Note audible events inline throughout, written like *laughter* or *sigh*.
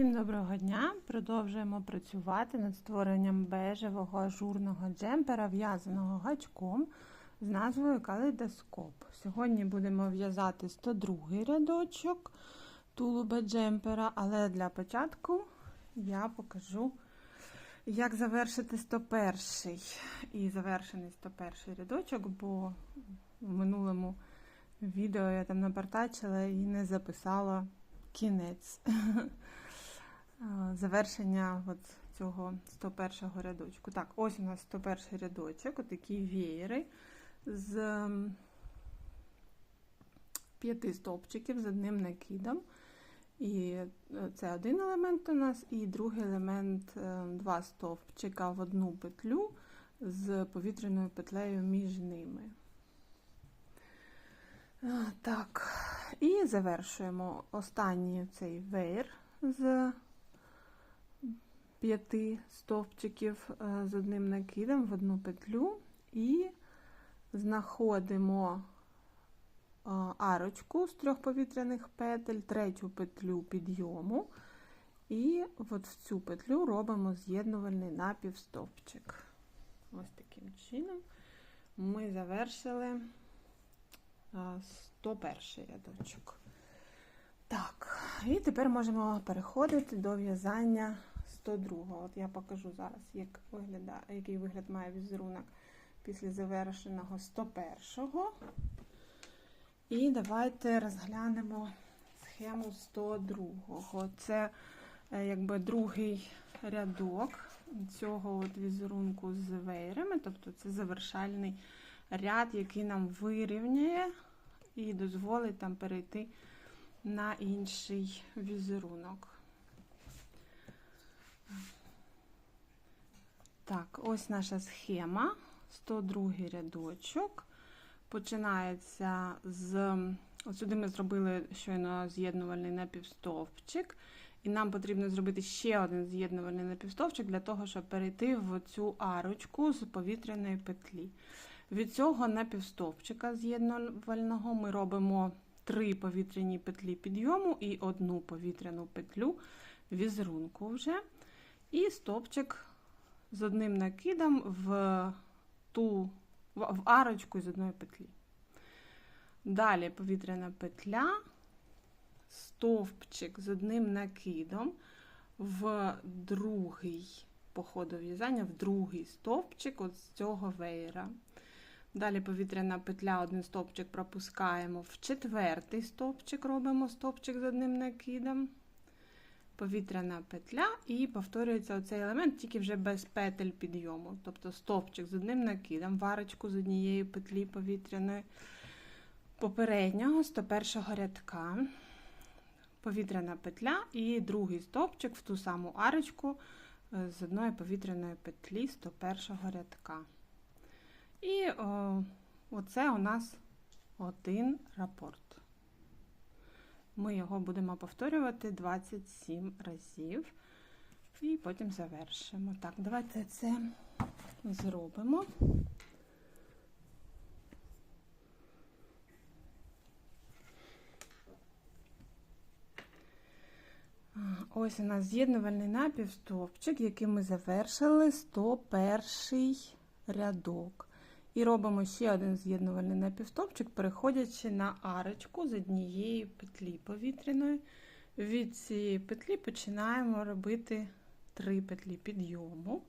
Всім доброго дня! Продовжуємо працювати над створенням бежевого ажурного джемпера, в'язаного гачком з назвою калейдоскоп. Сьогодні будемо в'язати 102 рядочок тулуба джемпера, але для початку я покажу, як завершити 101 і завершений 101 рядочок, бо в минулому відео я там напартачила і не записала кінець *laughs* завершення от цього 101 рядочку. Так, ось у нас 101 рядочок, отакі веєри з п'яти стовпчиків з одним накидом. І це один елемент у нас, і другий елемент два стовпчика в одну петлю з повітряною петлею між ними. Так, і завершуємо останній цей веєр з п'яти стовпчиків з одним накидом в одну петлю і знаходимо арочку з трьох повітряних петель, третю петлю підйому, і от в цю петлю робимо з'єднувальний напівстовпчик. Ось таким чином ми завершили 101 рядочок. Так, і тепер можемо переходити до в'язання 102. От я покажу зараз, як виглядає, який вигляд має візерунок після завершеного 101-го. І давайте розглянемо схему 102-го. Це якби другий рядок цього от візерунку з вейрами, тобто це завершальний ряд, який нам вирівняє і дозволить там перейти на інший візерунок. Так, ось наша схема, 102 рядочок. Починається з. От ми зробили щойно з'єднувальний напівстовпчик. І нам потрібно зробити ще один з'єднувальний напівстовпчик для того, щоб перейти в цю арочку з повітряної петлі. Від цього напівстовпчика з'єднувального ми робимо три повітряні петлі підйому і одну повітряну петлю візерунку вже. І стовпчик з одним накидом в ту в арочку з одної петлі. Далі повітряна петля, стовпчик з одним накидом в другий по ходу в'язання, в другий стовпчик от з цього веєра. Далі повітряна петля, один стовпчик пропускаємо в четвертий стовпчик, робимо стовпчик з одним накидом. Повітряна петля, і повторюється оцей елемент, тільки вже без петель підйому. Тобто стовпчик з одним накидом, варочку з однієї петлі повітряної попереднього 101 рядка. Повітряна петля і другий стовпчик в ту саму арочку з одної повітряної петлі 101 рядка. І о, оце у нас один рапорт. Ми його будемо повторювати 27 разів. І потім завершимо. Так, давайте це зробимо. Ось у нас з'єднувальний напівстовпчик, який ми завершили 101 рядок. І робимо ще один з'єднувальний напівстовпчик, переходячи на арочку з однієї петлі повітряної. Від цієї петлі починаємо робити три петлі підйому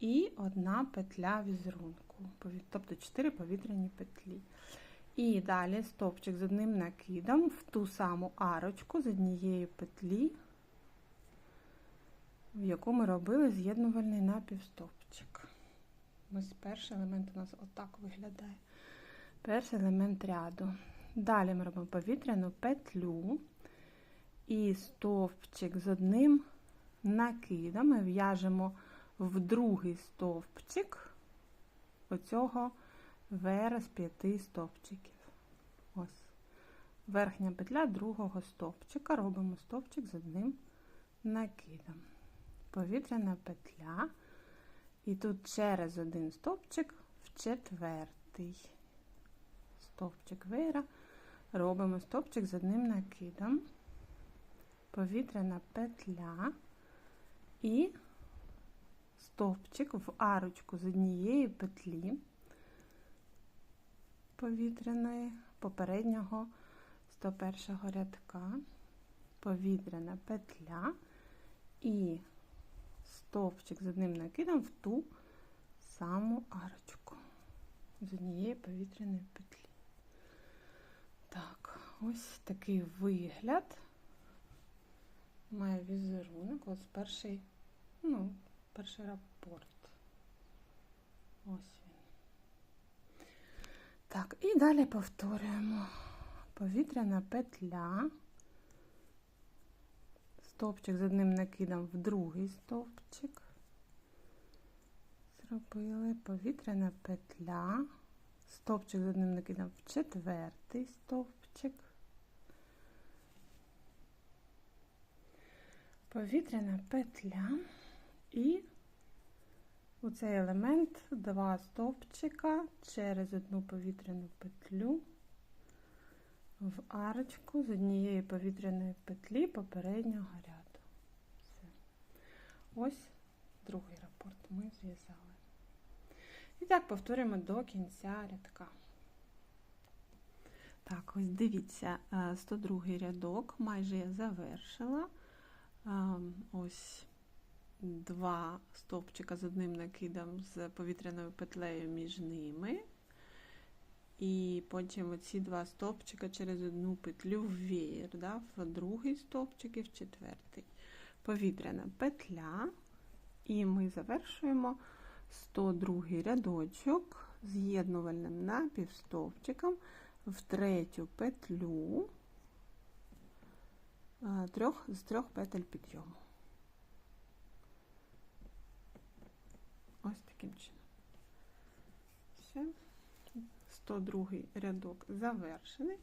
і одна петля візерунку, тобто 4 повітряні петлі. І далі стовпчик з одним накидом в ту саму арочку з однієї петлі, в яку ми робили з'єднувальний напівстовпчик. Ось перший елемент у нас отак виглядає. Перший елемент ряду. Далі ми робимо повітряну петлю і стовпчик з одним накидом. Ми в'яжемо в другий стовпчик оцього з п'яти стовпчиків. Ось. Верхня петля другого стовпчика. Робимо стовпчик з одним накидом. Повітряна петля. І тут через один стовпчик в четвертий. Стовпчик веєра робимо стовпчик з одним накидом. повітряна петля. І стовпчик в арочку з однієї петлі повітряної попереднього 101 рядка, повітряна петля. І стовпчик з одним накидом в ту саму арочку з однієї повітряної петлі. Так, ось такий вигляд. Має візерунок. Ось перший, ну, перший рапорт. Ось він. Так, і далі повторюємо. Повітряна петля. Стовпчик з одним накидом в другий стовпчик. Зробили повітряна петля. Стовпчик з одним накидом в четвертий стовпчик. Повітряна петля і у цей елемент два стовпчика через одну повітряну петлю в арочку з однієї повітряної петлі попереднього ряду. Все. Ось другий рапорт ми зв'язали. І так повторюємо до кінця рядка. Так, ось дивіться, 102 рядок, майже я завершила. Ось два стовпчика з одним накидом з повітряною петлею між ними. І потім оці два стовпчика через одну петлю в веєр, да, в другий стовпчик і в четвертий. Повітряна петля. І ми завершуємо 102 рядочок з'єднувальним напівстовпчиком в третю петлю трьох, з трьох петель підйому. Ось таким чином. Все. 102 рядок завершений.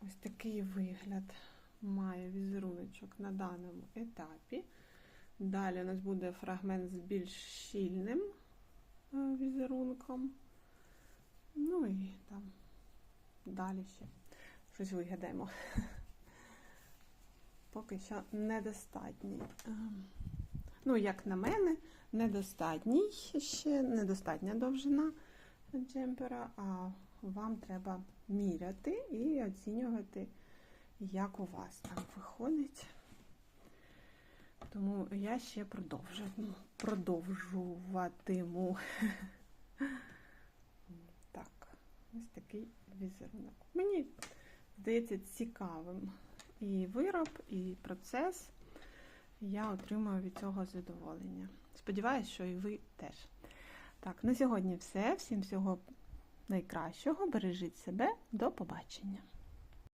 Ось такий вигляд має візеруночок на даному етапі. Далі у нас буде фрагмент з більш щільним візерунком. Ну і там далі ще щось вигадаємо. *laughs* Поки що недостатній. Ну, як на мене, недостатній ще, недостатня довжина джемпера, а вам треба міряти і оцінювати, як у вас там виходить. Тому я ще продовжу, продовжуватиму. *laughs* Так, ось такий візерунок. Мені здається цікавим і вироб, і процес. Я отримую від цього задоволення. Сподіваюсь, що і ви теж. Так, на сьогодні все. Всім всього найкращого. Бережіть себе. До побачення!